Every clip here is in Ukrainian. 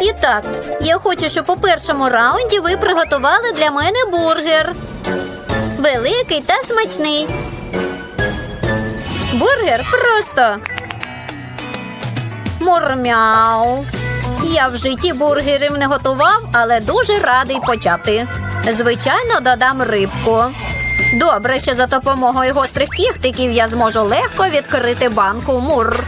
І так, я хочу, щоб у першому раунді ви приготували для мене бургер. Великий та смачний. Бургер просто. Мурмяу. Я в житті бургерів не готував, але дуже радий почати. Звичайно, додам рибку. Добре, що за допомогою гострих кіхтиків я зможу легко відкрити банку мур.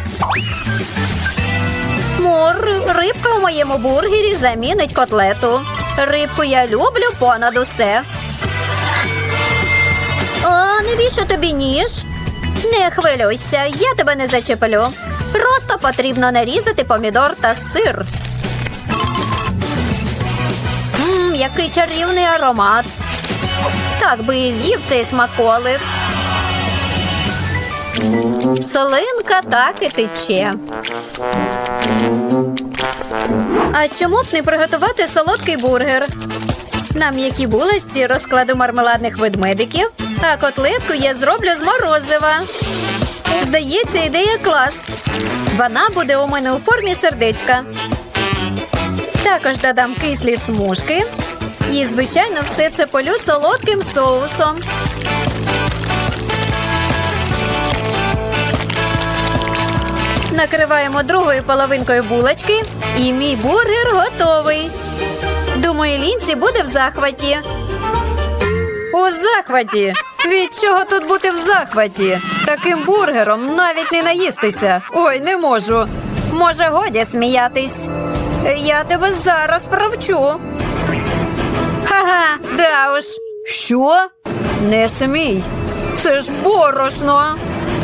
Мур, рибка в моєму бургері замінить котлету. Рибку я люблю понад усе. А навіщо тобі ніж? Не хвилюйся, я тебе не зачеплю. Просто потрібно нарізати помідор та сир. Мм, який чарівний аромат. Так би і з'їв цей смаколик. Солинка так і тече. А чому б не приготувати солодкий бургер? На м'якій булочці розкладу мармеладних ведмедиків, а котлетку я зроблю з морозива. Здається, ідея клас. Вона буде у мене у формі сердечка. Також додам кислі смужки. І, звичайно, все це полю солодким соусом. Накриваємо другою половинкою булочки, і мій бургер готовий. Думаю, лінці буде в захваті. У захваті. Від чого тут бути в захваті? Таким бургером навіть не наїстися. Ой, не можу. Може, годі сміятись. Я тебе зараз провчу. Ага, да уж. Що? Не смій. Це ж борошно.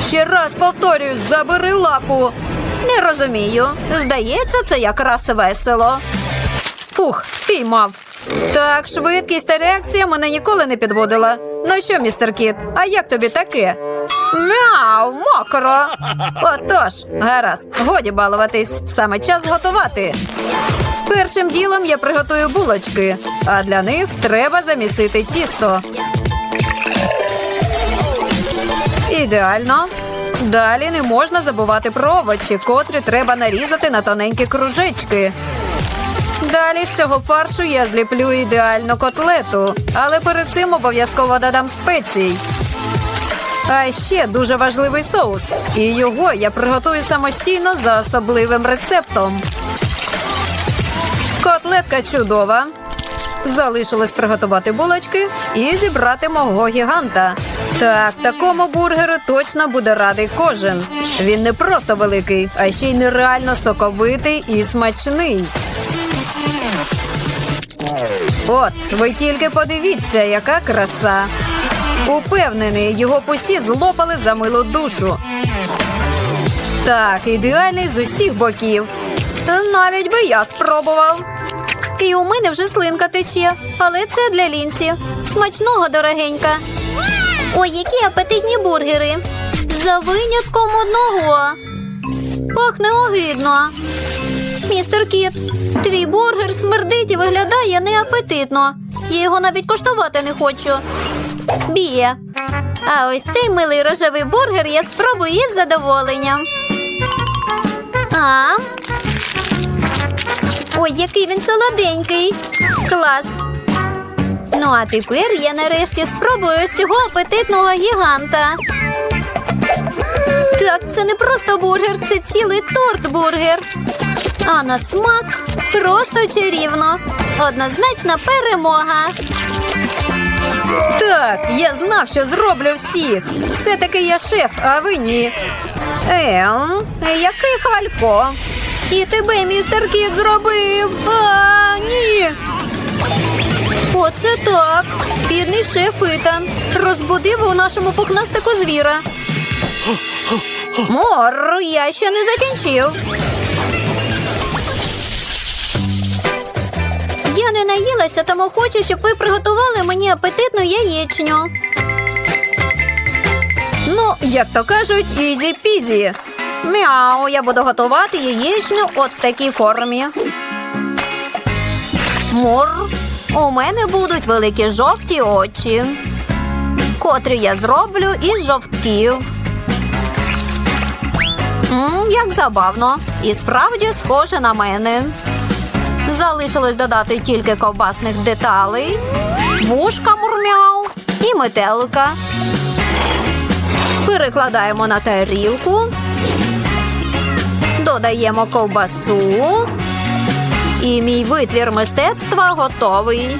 Ще раз повторюю, забери лапу. Не розумію. Здається, це якраз весело. Фух, піймав. Так, швидкість та реакція мене ніколи не підводила. Ну що, містер Кіт, а як тобі таке? Мяу, мокро. Отож, гаразд, годі балуватись. Саме час готувати. Першим ділом я приготую булочки, а для них треба замісити тісто. Ідеально. Далі не можна забувати про овочі, котрі треба нарізати на тоненькі кружечки. Далі з цього фаршу я зліплю ідеальну котлету, але перед цим обов'язково додам спецій. А ще дуже важливий соус, і його я приготую самостійно за особливим рецептом. Котлетка чудова. Залишилось приготувати булочки і зібрати мого гіганта. Так, такому бургеру точно буде радий кожен. Він не просто великий, а ще й нереально соковитий і смачний. От, ви тільки подивіться, яка краса. Упевнений, його пусті злопали за милу душу. Так, ідеальний з усіх боків. Навіть би я спробував. І у мене вже слинка тече, але це для лінці. Смачного, дорогенька. Ой, які апетитні бургери. За винятком одного. Пахне огидно. Містер Кіт, твій бургер смердить і виглядає неапетитно. Я його навіть коштувати не хочу. Біє. А ось цей милий рожевий бургер я спробую із задоволенням. А? Ой, який він солоденький. Клас. Ну, а тепер я нарешті спробую ось цього апетитного гіганта. Так, це не просто бургер, це цілий торт-бургер. А на смак просто чарівно. Однозначна перемога. Так, я знав, що зроблю всіх. Все-таки я шеф, а ви ні. Ем, який хвалько. І тебе, містер Кіт, зробив. А, ні. Оце так. Бідний шеф Ітан розбудив у нашому пухнастику звіра. Мор, я ще не закінчив. Я не наїлася, тому хочу, щоб ви приготували мені апетитну яєчню. Ну, як то кажуть, ізі-пізі. Мяу, я буду готувати яєчню от в такій формі. Мур, у мене будуть великі жовті очі, котрі я зроблю із жовтків. М, як забавно. І справді схоже на мене. Залишилось додати тільки ковбасних деталей, вушка мурмяу і метелика. Перекладаємо на тарілку, додаємо ковбасу. І мій витвір мистецтва готовий.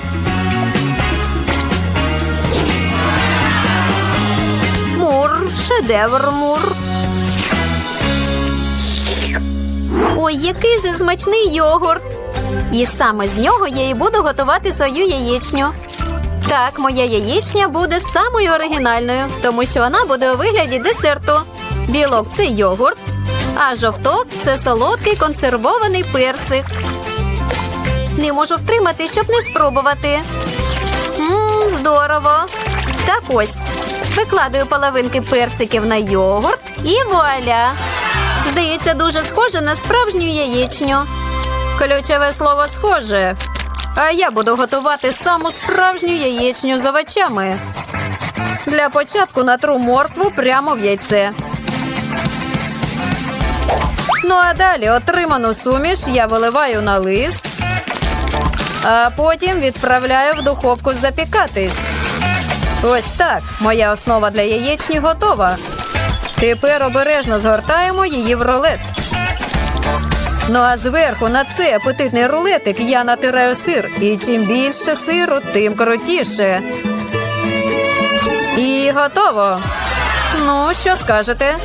Мур, шедевр мур. Ой, який же смачний йогурт. І саме з нього я і буду готувати свою яєчню. Так, моя яєчня буде самою оригінальною, тому що вона буде у вигляді десерту. Білок це йогурт, а жовток це солодкий консервований персик. Не можу втримати, щоб не спробувати. Мм, здорово. Так ось. Викладаю половинки персиків на йогурт і вуаля. Здається, дуже схоже на справжню яєчню. Ключове слово схоже. А я буду готувати саму справжню яєчню з овочами. Для початку натру моркву прямо в яйце. Ну а далі отриману суміш я виливаю на лист, а потім відправляю в духовку запікатись. Ось так. Моя основа для яєчні готова. Тепер обережно згортаємо її в рулет. Ну а зверху на цей апетитний рулетик я натираю сир. І чим більше сиру, тим крутіше. І готово. Ну, що скажете?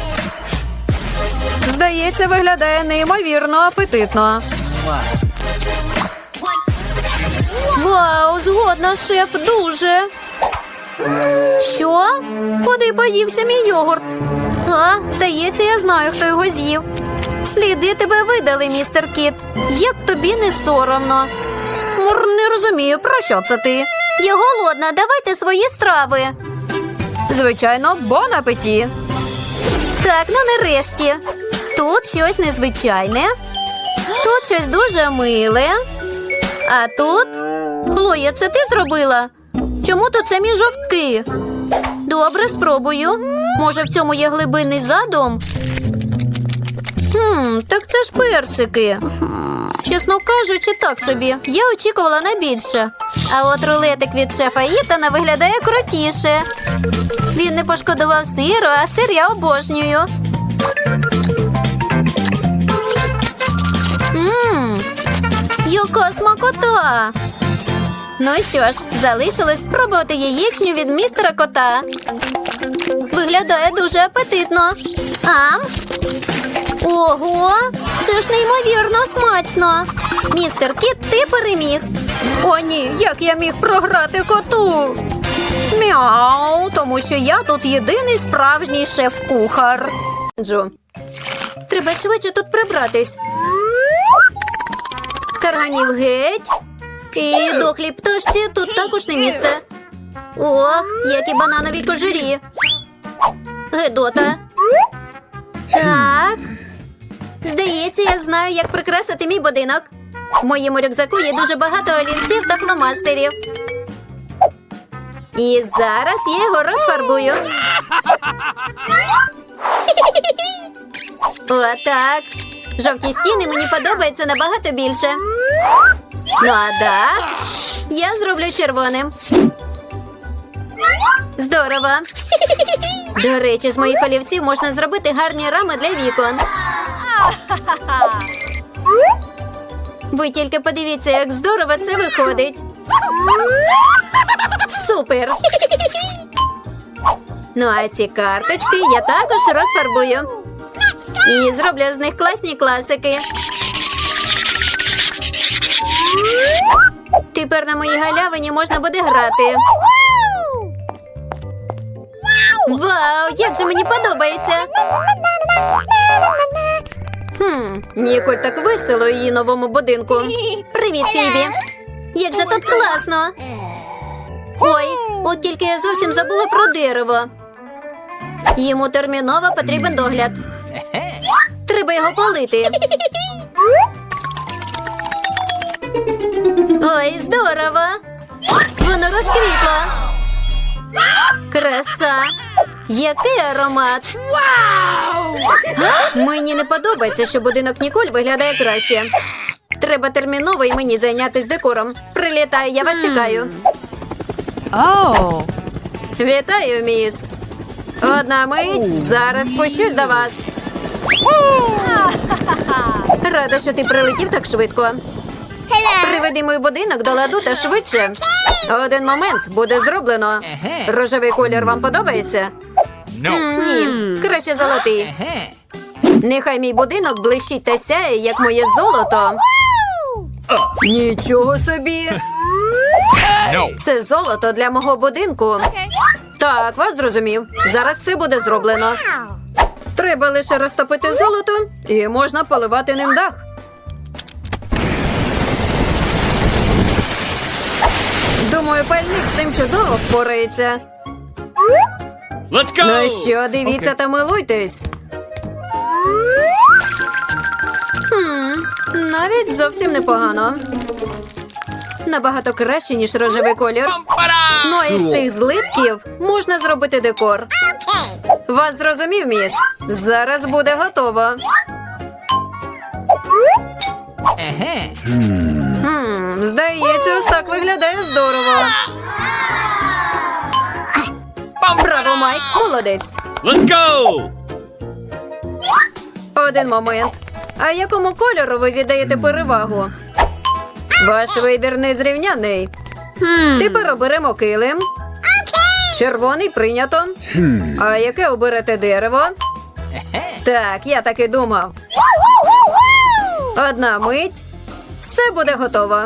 Здається, виглядає неймовірно апетитно. Вау, згодна, шеф, дуже. Що? Куди подівся мій йогурт? А, здається, я знаю, хто його з'їв. Сліди тебе видали, містер Кіт. Як тобі не соромно? Мур, не розумію, про що це ти? Я голодна, давайте свої страви. Звичайно, бон апеті. Так, ну нарешті. Тут щось незвичайне. Тут щось дуже миле. А тут. Хлоя, це ти зробила? Чому тут самі жовтки? Добре, спробую. Може, в цьому є глибинний задум? Хм, так це ж персики. Чесно кажучи, так собі. Я очікувала на більше. А от рулетик від шефа Ітана виглядає крутіше. Він не пошкодував сиру, а сир я обожнюю. Яка смакота! Ну що ж, залишилось спробувати яєчню від містера кота. Виглядає дуже апетитно. Ам? Ого, це ж неймовірно смачно. Містер Кіт, ти переміг. О, ні, як я міг програти коту? Мяу, тому що я тут єдиний справжній шеф-кухар. Джо, треба швидше тут прибратись. Карганів геть. І дохлій пташці тут також не місце. Ох, які бананові кожурі. Гедота. Так. Здається, я знаю, як прикрасити мій будинок. В моєму рюкзаку є дуже багато олівців та фломастерів. І зараз я його розфарбую. Отак. Жовті стіни мені подобаються набагато більше. Ну а так, я зроблю червоним. Здорово. До речі, з моїх олівців можна зробити гарні рами для вікон. Ви тільки подивіться, як здорово це виходить. Супер! Ну а ці карточки я також розфарбую. І зроблю з них класні класики. Тепер на моїй галявині можна буде грати. Вау, як же мені подобається. Хм, Ніколь так весело її новому будинку. Привіт, Фібі. Як же тут класно. Ой, от тільки я зовсім забула про дерево. Йому терміново потрібен догляд. Треба його полити. Ой, здорово! Воно розквітло. Краса! Який аромат! Вау! Мені не подобається, що будинок Ніколь виглядає краще. Треба терміново і мені зайнятися декором. Прилітаю, я вас чекаю. Вітаю, міс. Одна мить, зараз спущусь до вас. Рада, що ти прилетів так швидко. Приведи мій будинок до ладу та швидше. Один момент буде зроблено. Рожевий колір вам подобається? М, Ні, краще золотий. Нехай мій будинок блищить та сяє, як моє золото. Нічого собі. Це золото для мого будинку. Так, вас зрозумів. Зараз все буде зроблено. Треба лише розтопити золото і можна поливати ним дах. Думаю, пальник з цим чудово впорається. Let's go! Ну що, дивіться та милуйтесь. Хм, навіть зовсім непогано. Набагато краще, ніж рожевий колір. Ну а із цих злитків можна зробити декор. Вас зрозумів, міс? Зараз буде готово. Хм, здається, ось так виглядає здорово. Браво, Майк, молодець. Let's go! Один момент. А якому кольору ви віддаєте перевагу? Ваш вибір незрівняний. Тепер оберемо килим. Червоний прийнято. А яке оберете дерево? Так, я так і думав. Одна мить. Все буде готово.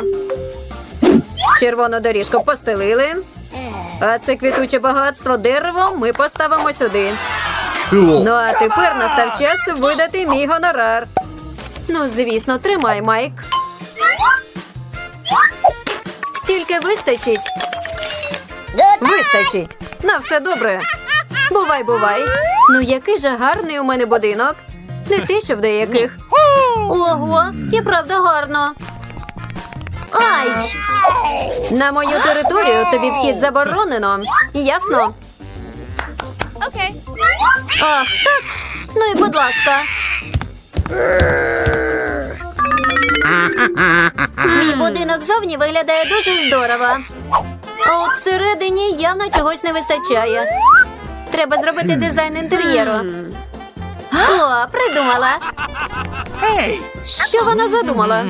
Червону доріжку постелили. А це квітуче багатство дерево ми поставимо сюди. Ну а тепер настав час видати мій гонорар. Ну, звісно, тримай, Майк. Стільки вистачить. Вистачить. На все добре. Бувай, бувай. Ну, який же гарний у мене будинок. Не те, що в деяких. Ого, і правда гарно. Ай! На мою територію тобі вхід заборонено. Ясно? Okay. Ах, так. Ну і будь ласка. Будинок зовні виглядає дуже здорово. А от всередині явно чогось не вистачає. Треба зробити дизайн інтер'єру. О, придумала. Що вона задумала?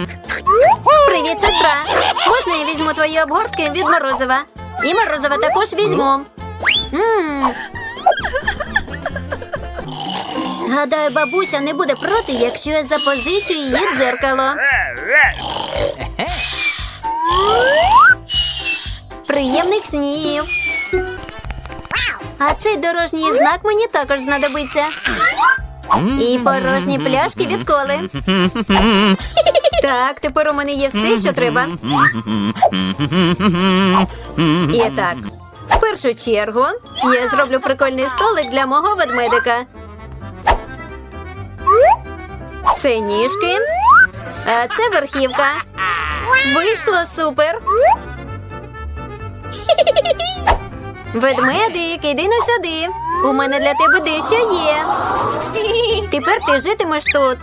Привіт, сестра. Можна я візьму твої обгортки від морозива? І морозива також візьму. М. Гадаю, бабуся не буде проти, якщо я запозичу її дзеркало. Приємних снів. А цей дорожній знак мені також знадобиться. І порожні пляшки від коли. Так, тепер у мене є все, що треба. І так, в першу чергу я зроблю прикольний столик для мого ведмедика. Це ніжки, а це верхівка. Вийшло супер. Ведмедик, іди на сюди. У мене для тебе дещо є. Тепер ти житимеш тут.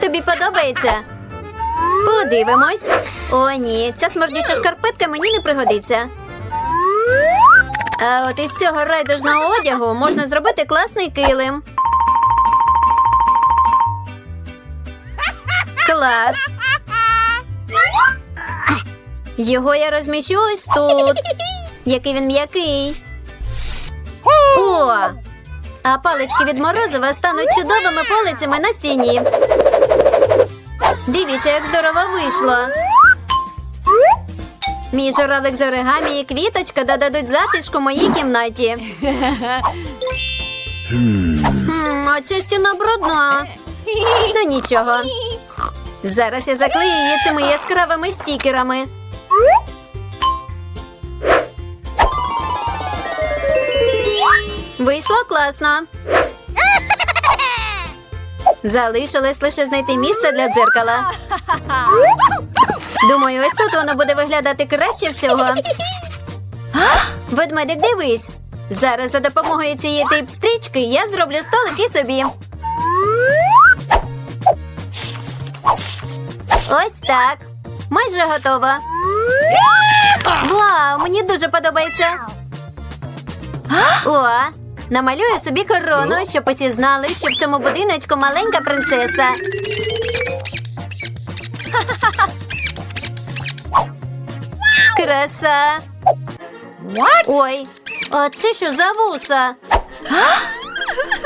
Тобі подобається? Подивимось. О, ні, ця смердюча шкарпетка мені не пригодиться. А от із цього райдужного одягу можна зробити класний килим. Клас. Його я розміщу ось тут. Який він м'який. О! А палички від морозива стануть чудовими полицями на стіні. Дивіться, як здорово вийшло. Мій журавлик з оригамі і квіточка додадуть затишку моїй кімнаті. Хм, а ця стіна брудна. Ну нічого. Зараз я заклею її цими яскравими стікерами. Вийшло класно. Залишилось лише знайти місце для дзеркала. Думаю, ось тут воно буде виглядати краще всього. Ведмедик, дивись. Зараз за допомогою цієї тип-стрічки я зроблю столик і собі. Ось так. Майже готова. Вау, мені дуже подобається. О, намалюю собі корону, щоб усі знали, що в цьому будиночку маленька принцеса. Краса. Ой, а це що за вуса?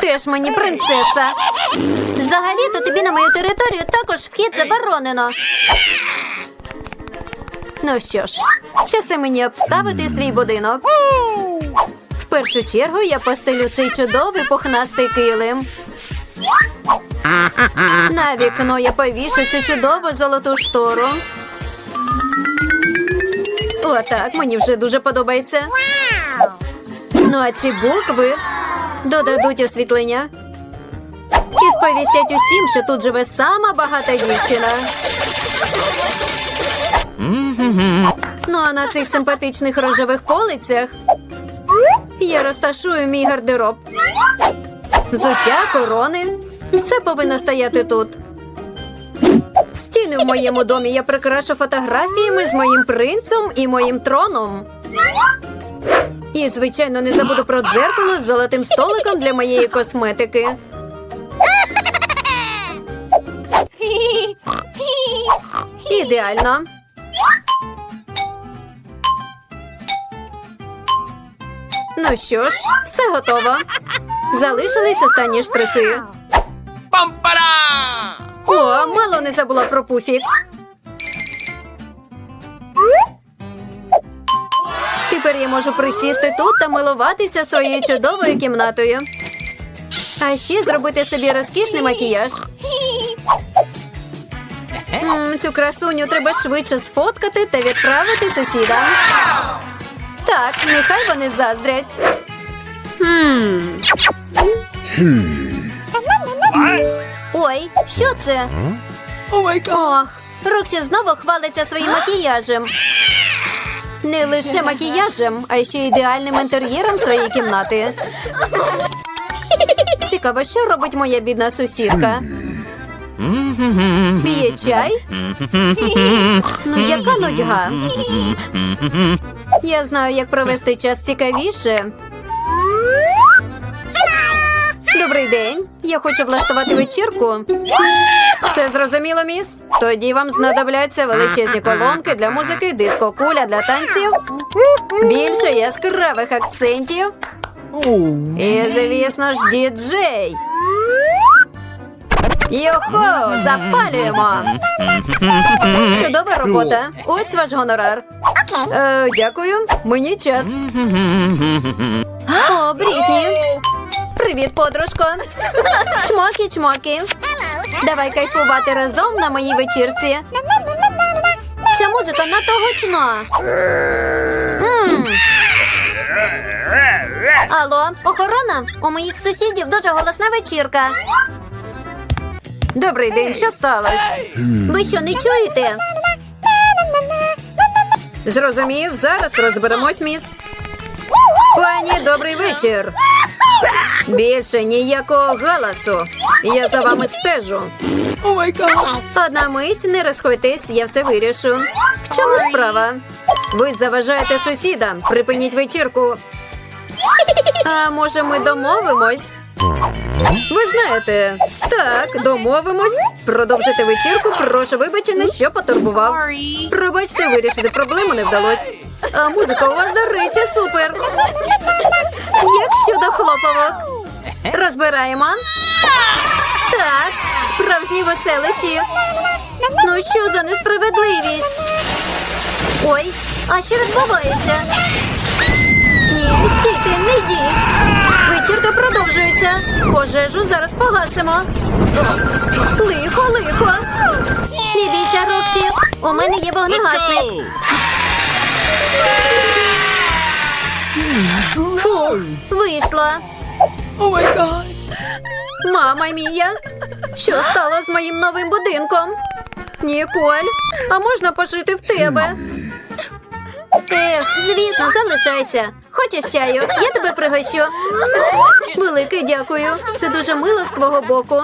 Теж мені принцеса. Взагалі-то тобі на мою територію також вхід заборонено. Ну що ж, часи мені обставити свій будинок. В першу чергу я постелю цей чудовий пухнастий килим. На вікно я повішу цю чудову золоту штору. Отак, мені вже дуже подобається. Ну а ці букви додадуть освітлення. І сповістять усім, що тут живе сама багата дівчина. Ну а на цих симпатичних рожевих полицях я розташую мій гардероб. Взуття, корони. Все повинно стояти тут. Стіни в моєму домі я прикрашу фотографіями з моїм принцем і моїм троном. І, звичайно, не забуду про дзеркало з золотим столиком для моєї косметики. Ідеально. Ну що ж, все готово. Залишились останні штрихи. Пам-пара! О, мало не забула про пуфік. Тепер я можу присісти тут та милуватися своєю чудовою кімнатою. А ще зробити собі розкішний макіяж. М, цю красуню треба швидше сфоткати та відправити сусідам. Так, нехай вони заздрять. Ой, що це? Ох, Роксі знову хвалиться своїм макіяжем. Не лише макіяжем, а ще ідеальним інтер'єром своєї кімнати. Цікаво, що робить моя бідна сусідка. П'є чай? Ну, яка нудьга? Я знаю, як провести час цікавіше. Добрий день. Я хочу влаштувати вечірку. Все зрозуміло, міс? Тоді вам знадобляться величезні колонки для музики, диско-куля для танців, більше яскравих акцентів. І, звісно ж, діджей. Йохо, запалюємо. Чудова робота. Ось ваш гонорар. Е, дякую. Мені час. О, Брітні. Привіт, подружко. Чмоки, чмоки. Давай кайфувати разом на моїй вечірці. Ця музика надто гучна. М. Алло, охорона? У моїх сусідів дуже голосна вечірка. Добрий день, що сталося? Ви що, не чуєте? Зрозумів, зараз розберемось, міс. Пані, добрий вечір. Більше ніякого галасу. Я за вами стежу. Одна мить, не розходьтесь, я все вирішу. В чому справа? Ви заважаєте сусідам. Припиніть вечірку. А може, ми домовимось? Ви знаєте, так, домовимось. Продовжити вечірку. Прошу вибачення, що потурбував. Пробачте, вирішити проблему не вдалося. А музика у вас, до речі, супер. Як щодо хлоповок? Розбираємо. Так, справжні веселищі. Ну що за несправедливість? Ой, а що відбувається? Ні, стійте, не йдіть. Вечірка. Пожежу зараз погасимо. Лихо, лихо. Не бійся, Роксі. У мене є вогнегасник. Фу, вийшло. Мама мія, що стало з моїм новим будинком? Ніколь, а можна пожити в тебе? Ех, звісно, залишайся. Хочеш чаю? Я тебе пригощу. Велике дякую. Це дуже мило з твого боку.